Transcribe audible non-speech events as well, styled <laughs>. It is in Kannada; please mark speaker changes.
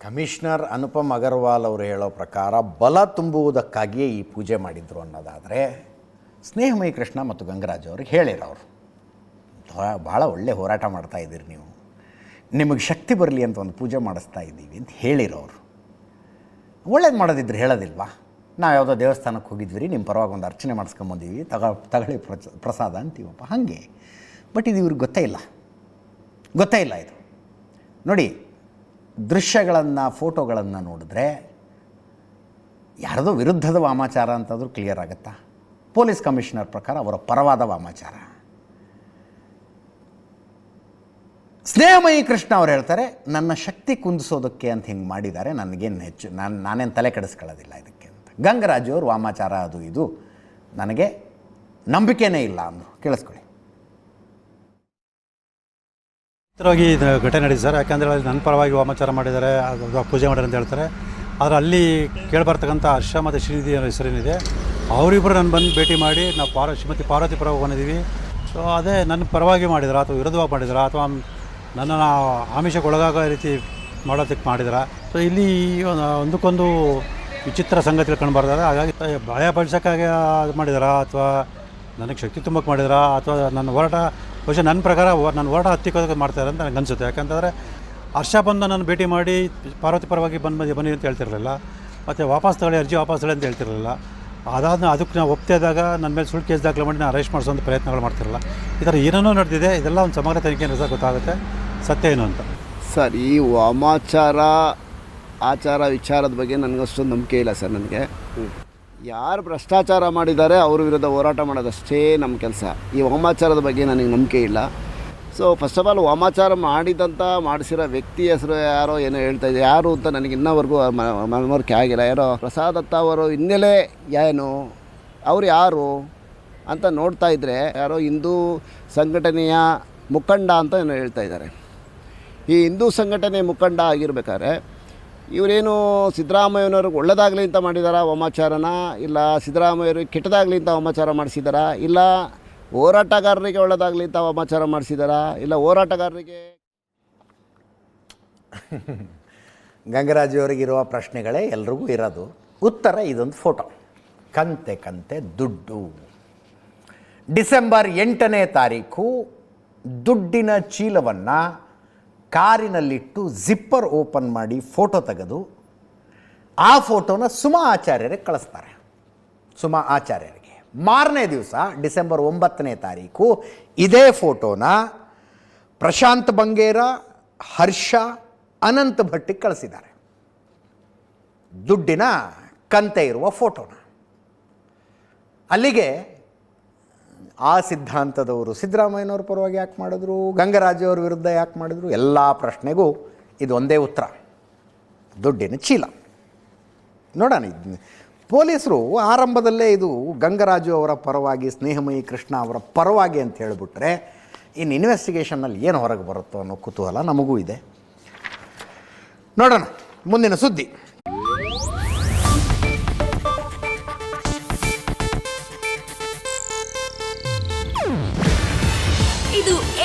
Speaker 1: ಕಮಿಷನರ್ ಅನುಪಮ್ ಅಗರ್ವಾಲ್ ಅವರು ಹೇಳೋ ಪ್ರಕಾರ ಬಲ ತುಂಬುವುದಕ್ಕಾಗಿಯೇ ಈ ಪೂಜೆ ಮಾಡಿದ್ರು ಅನ್ನೋದಾದರೆ ಸ್ನೇಹಮಯಿ ಕೃಷ್ಣ ಮತ್ತು ಗಂಗರಾಜ್ ಅವ್ರಿಗೆ ಹೇಳಿರೋರು ಭಾಳ ಒಳ್ಳೆ ಹೋರಾಟ ಮಾಡ್ತಾ ಇದ್ದೀರಿ ನೀವು. ನಿಮಗೆ ಶಕ್ತಿ ಬರಲಿ ಅಂತ ಒಂದು ಪೂಜೆ ಮಾಡಿಸ್ತಾ ಇದ್ದೀವಿ ಅಂತ ಹೇಳಿರೋರು ಒಳ್ಳೇದು ಮಾಡೋದಿದ್ರೆ ಹೇಳೋದಿಲ್ವಾ? ನಾವು ಯಾವುದೋ ದೇವಸ್ಥಾನಕ್ಕೆ ಹೋಗಿದ್ವಿ ರೀ ನಿಮ್ಮ ಪರವಾಗಿ ಒಂದು ಅರ್ಚನೆ ಮಾಡಿಸ್ಕೊಂಬಂದೀವಿ, ತಗ ತಗೊಳ್ಳಿ ಪ್ರಸ ಪ್ರಸಾದ ಅಂತೀವಪ್ಪ, ಹಾಗೆ. ಬಟ್ ಇದು ಇವ್ರಿಗೆ ಗೊತ್ತೇ ಇಲ್ಲ. ಗೊತ್ತೇ ಇಲ್ಲ ಇದು. ನೋಡಿ ದೃಶ್ಯಗಳನ್ನು, ಫೋಟೋಗಳನ್ನು ನೋಡಿದ್ರೆ ಯಾರದೋ ವಿರುದ್ಧದ ವಾಮಾಚಾರ ಅಂತಾದರೂ ಕ್ಲಿಯರ್ ಆಗುತ್ತಾ? ಪೊಲೀಸ್ ಕಮಿಷನರ್ ಪ್ರಕಾರ ಅವರ ಪರವಾದ ವಾಮಾಚಾರ. ಸ್ನೇಹಮಯಿ ಕೃಷ್ಣ ಅವ್ರು ಹೇಳ್ತಾರೆ, ನನ್ನ ಶಕ್ತಿ ಕುಂದಿಸೋದಕ್ಕೆ ಅಂತ ಹಿಂಗೆ ಮಾಡಿದ್ದಾರೆ, ನನಗೇನು ಹೆಚ್ಚು, ನಾನು, ನಾನೇನು ತಲೆ ಕೆಡಿಸ್ಕೊಳ್ಳೋದಿಲ್ಲ ಇದಕ್ಕೆ ಅಂತ. ಗಂಗರಾಜು ಅವರು ವಾಮಾಚಾರ ಅದು ಇದು, ನನಗೆ ನಂಬಿಕೆನೇ ಇಲ್ಲ ಅಂದರು. ಕೇಳಿಸ್ಕೊಳ್ಳಿ.
Speaker 2: ಇದು ಘಟನೆ ನಡೀತು ಸರ್. ಯಾಕಂದರೆ ಅಲ್ಲಿ ನನ್ನ ಪರವಾಗಿ ವಾಮಾಚಾರ ಮಾಡಿದ್ದಾರೆ, ಅದು ಪೂಜೆ ಮಾಡ್ಯಾರ ಅಂತ ಹೇಳ್ತಾರೆ. ಆದರೆ ಅಲ್ಲಿ ಕೇಳಿಬರ್ತಕ್ಕಂಥ ಹರ್ಷ ಮತ್ತು ಶ್ರೀನಿಧಿ ಅನ್ನೋ ಹೆಸರೇನಿದೆ. ಅವರಿಬ್ಬರು ನಾನು ಬಂದು ಭೇಟಿ ಮಾಡಿ ನಾವು ಪಾರ ಶ್ರೀಮತಿ ಪಾರ್ವತಿ ಪರವಾಗಿ ಬಂದಿದ್ದೀವಿ. ಸೊ ಅದೇ ನನ್ನ ಪರವಾಗಿ ಮಾಡಿದಾರ, ಅಥವಾ ವಿರೋಧವಾಗಿ ಮಾಡಿದಾರ, ಅಥವಾ ನನ್ನನ್ನು ಆಮಿಷಕ್ಕೆ ಒಳಗಾಗೋ ರೀತಿ ಮಾಡೋದಕ್ಕೆ ಮಾಡಿದಾರ. ಸೊ ಇಲ್ಲಿ ಒಂದಕ್ಕೊಂದು ವಿಚಿತ್ರ ಸಂಗತಿಗಳು ಕಂಡುಬರ್ತದೆ ಹಾಗಾಗಿ ಭಯ ಪಡಿಸೋಕ್ಕಾಗಿ ಮಾಡಿದಾರಾ, ಅಥವಾ ನನಗೆ ಶಕ್ತಿ ತುಂಬಕ್ಕೆ ಮಾಡಿದ್ರಾ, ಅಥವಾ ನನ್ನ ಹೋರಾಟ ಬಹುಶಃ ನನ್ನ ಪ್ರಕಾರ ನಾನು ಹೋರಾಟ ಹತ್ತಿಕ್ಕೋದಕ್ಕೆ ಮಾಡ್ತಾರೆ ಅಂತ ನನಗೆ ಅನಿಸುತ್ತೆ. ಯಾಕಂತಂದರೆ ಹರ್ಷ ಬಂದು ನಾನು ಭೇಟಿ ಮಾಡಿ ಪಾರ್ವತಿ ಪರವಾಗಿ ಬಂದು ಬನ್ನಿ ಅಂತ ಹೇಳ್ತಿರಲಿಲ್ಲ. ಮತ್ತು ವಾಪಸ್ ತಗೊಳ್ಳಿ, ಅರ್ಜಿ ವಾಪಸ್ ತಗೊಳ್ಳಿ ಅಂತ ಹೇಳ್ತಿರಲಿಲ್ಲ. ಅದಾದ ಅದಕ್ಕೆ ನಾವು ಒಪ್ತಿದಾಗ ನನ್ನ ಮೇಲೆ ಸುಳ್ಳು ಕೇಸ್ ದಾಖಲೆ ಮಾಡಿ ನಾನು ಅರೆಸ್ಟ್ ಮಾಡಿಸೋಂಥ ಪ್ರಯತ್ನಗಳು ಮಾಡ್ತಿರಲ್ಲ ಈ ಥರ ಏನೇನೋ ನಡೆದಿದೆ. ಇದೆಲ್ಲ ಒಂದು ಸಮಗ್ರ ತನಿಖೆ ನಡೆಸೋಕೆ ಗೊತ್ತಾಗುತ್ತೆ. ಸತ್ಯ ಏನು ಅಂತ.
Speaker 3: ಸರ್, ಈ ವಾಮಾಚಾರ, ಆಚಾರ ವಿಚಾರದ ಬಗ್ಗೆ ನನಗಷ್ಟೊಂದು ನಂಬಿಕೆ ಇಲ್ಲ ಸರ್ ನನಗೆ. ಯಾರು ಭ್ರಷ್ಟಾಚಾರ ಮಾಡಿದ್ದಾರೆ, ಅವ್ರ ವಿರುದ್ಧ ಹೋರಾಟ ಮಾಡೋದಷ್ಟೇ ನಮ್ಮ ಕೆಲಸ. ಈ ವಾಮಾಚಾರದ ಬಗ್ಗೆ ನನಗೆ ನಂಬಿಕೆ ಇಲ್ಲ. ಸೊ ಫಸ್ಟ್ ಆಫ್ ಆಲ್ ವಾಮಾಚಾರ ಮಾಡಿದಂಥ ಮಾಡಿಸಿರೋ ವ್ಯಕ್ತಿ ಹೆಸರು ಯಾರೋ ಏನೋ ಹೇಳ್ತಾ ಇದೆ ಯಾರು ಅಂತ ನನಗೆ ಇನ್ನವರೆಗೂ ಮನವರಿಕೆ ಆಗಿಲ್ಲ. ಯಾರೋ ಪ್ರಸಾದ್ ದತ್ತ ಅವರು ಹಿನ್ನೆಲೆ ಏನು, ಅವ್ರು ಯಾರು ಅಂತ ನೋಡ್ತಾ ಇದ್ದರೆ ಯಾರೋ ಹಿಂದೂ ಸಂಘಟನೆಯ ಮುಖಂಡ ಅಂತ ಏನೋ ಹೇಳ್ತಾ ಇದ್ದಾರೆ. ಈ ಹಿಂದೂ ಸಂಘಟನೆ ಮುಖಂಡ ಆಗಿರ್ಬೇಕಾದ್ರೆ ಇವರೇನು ಸಿದ್ದರಾಮಯ್ಯನವ್ರಿಗೆ ಒಳ್ಳೆದಾಗಲಿ ಅಂತ ಮಾಡಿದಾರ ವಾಮಾಚಾರನ ಇಲ್ಲ ಸಿದ್ದರಾಮಯ್ಯವ್ರಿಗೆ ಕೆಟ್ಟದಾಗಲಿ ಅಂತ ವಾಮಾಚಾರ ಮಾಡಿಸಿದಾರಾ? ಇಲ್ಲ ಹೋರಾಟಗಾರರಿಗೆ ಒಳ್ಳೆಯದಾಗಲಿ ಅಂತ ವಾಮಾಚಾರ ಮಾಡಿಸಿದಾರಾ? ಇಲ್ಲ ಹೋರಾಟಗಾರರಿಗೆ? <laughs>
Speaker 1: ಗಂಗರಾಜವರಿಗಿರುವ ಪ್ರಶ್ನೆಗಳೇ ಎಲ್ರಿಗೂ ಇರೋದು. ಉತ್ತರ ಇದೊಂದು ಫೋಟೋ. ಕಂತೆ ಕಂತೆ, ದುಡ್ಡು. ಡಿಸೆಂಬರ್ ಎಂಟನೇ ತಾರೀಕು ದುಡ್ಡಿನ ಚೀಲವನ್ನು ಕಾರಿನಲ್ಲಿಟ್ಟು ಜಿಪ್ಪರ್ ಓಪನ್ ಮಾಡಿ ಫೋಟೋ ತೆಗೆದು ಆ ಫೋಟೋನ ಸುಮಾ ಆಚಾರ್ಯರಿಗೆ ಕಳಿಸ್ತಾರೆ. ಸುಮಾ ಆಚಾರ್ಯರಿಗೆ. ಮಾರನೇ ದಿವಸ ಡಿಸೆಂಬರ್ ಒಂಬತ್ತನೇ ತಾರೀಕು ಇದೇ ಫೋಟೋನ ಪ್ರಶಾಂತ್ ಬಂಗೇರ, ಹರ್ಷ, ಅನಂತ ಭಟ್ಟಿಗೆ ಕಳಿಸಿದ್ದಾರೆ. ದುಡ್ಡಿನ ಕಂತೆ ಇರುವ ಫೋಟೋನ. ಅಲ್ಲಿಗೆ ಆ ಸಿದ್ಧಾಂತದವರು ಸಿದ್ದರಾಮಯ್ಯನವ್ರ ಪರವಾಗಿ ಯಾಕೆ ಮಾಡಿದ್ರು? ಗಂಗರಾಜವ್ರ ವಿರುದ್ಧ ಯಾಕೆ ಮಾಡಿದ್ರು? ಎಲ್ಲ ಪ್ರಶ್ನೆಗೂ ಇದು ಒಂದೇ ಉತ್ತರ. ದುಡ್ಡಿನ ಚೀಲ. ನೋಡೋಣ ಇದು ಪೊಲೀಸರು ಆರಂಭದಲ್ಲೇ ಇದು ಗಂಗರಾಜು ಅವರ ಪರವಾಗಿ, ಸ್ನೇಹಮಯಿ ಕೃಷ್ಣ ಅವರ ಪರವಾಗಿ ಅಂತ ಹೇಳಿಬಿಟ್ರೆ ಇನ್ನು ಇನ್ವೆಸ್ಟಿಗೇಷನ್ನಲ್ಲಿ ಏನು ಹೊರಗೆ ಬರುತ್ತೋ ಅನ್ನೋ ಕುತೂಹಲ ನಮಗೂ ಇದೆ. ನೋಡೋಣ, ಮುಂದಿನ ಸುದ್ದಿ.